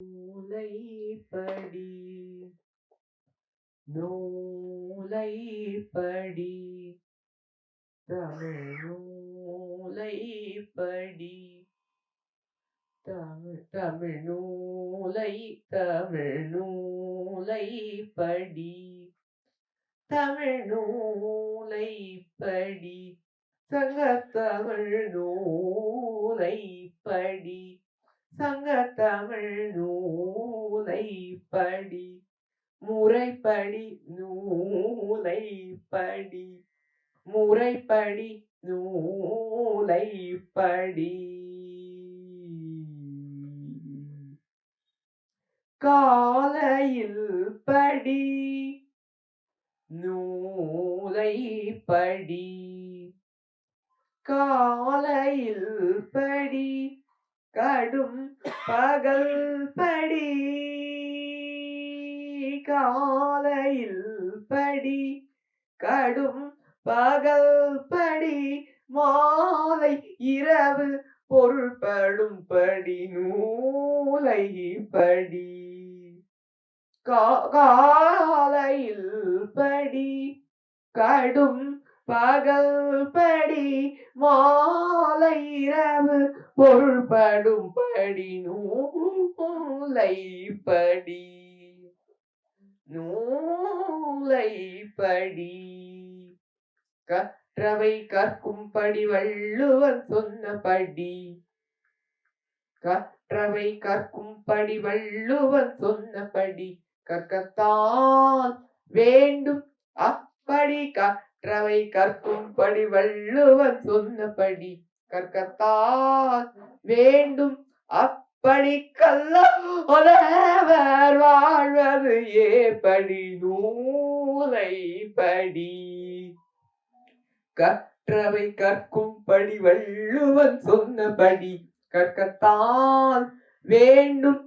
நூலைப்படி நூலைப்படி நூலை படி. தமிழ் நூலை படி. தமிழ் தமிழ் நூலை தமிழ் நூலை தமிழ் நூலை சங்கத்தமிழ் நூலை சங்கத்தமிழ் நூலை படி முறைப்படி நூலை படி முறைப்படி நூலை படி. காலையில் படி நூலை படி. காலையில் படி கடும் பகல் படி காலையில் படி கடும் பகல் படி மாலை இரவு பொருள்படும் படி நூலை படி. காலையில் படி கடும் பகல் படி மாலை இரவு பொருள்படும் படி நூலை படி நூலை படி கற்றவை கற்கும்படி வள்ளுவன் சொன்னபடி. கற்றவை கற்கும் படி வள்ளுவன் சொன்னபடி. கற்கத்தான் வேண்டும். அப்படி க கற்றவை கற்கும்படி வள்ளுவர் சொன்னபடி கற்கத்தான் வேண்டும். அப்படி கல்லவர் வாழ்வது ஏப்படி நூலை படி. கற்றவை கற்கும்படி வள்ளுவன் சொன்னபடி கற்கத்தான் வேண்டும்.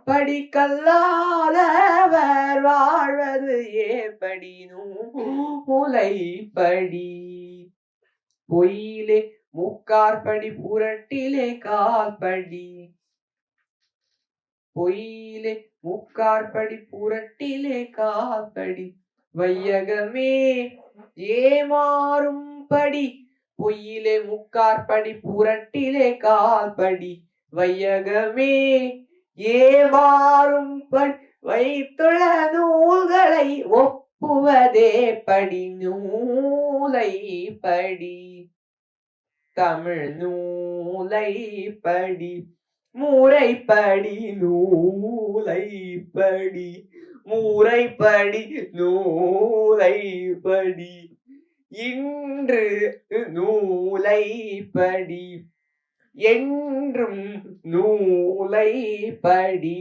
அப்படி கல்லாதவர் வாழ்வது ஏப்படி முலைப்படி. பொயிலே பொய்யிலே முக்கார்படி புரட்டிலே கால்படி பொயிலே முக்கார்படி புரட்டிலே கால்படி வையகமே ஏமாறும்படி. பொய்யிலே முக்கார்படி புரட்டிலே கால்படி வையகமே ஏவாரும் பண் வைத்துள்ள நூல்களை ஒப்புவதே படி நூலை படி. தமிழ் நூலை படி முறைப்படி நூலை படி முறைப்படி நூலை படி. இன்று நூலை படி. என்றும் நூலை படி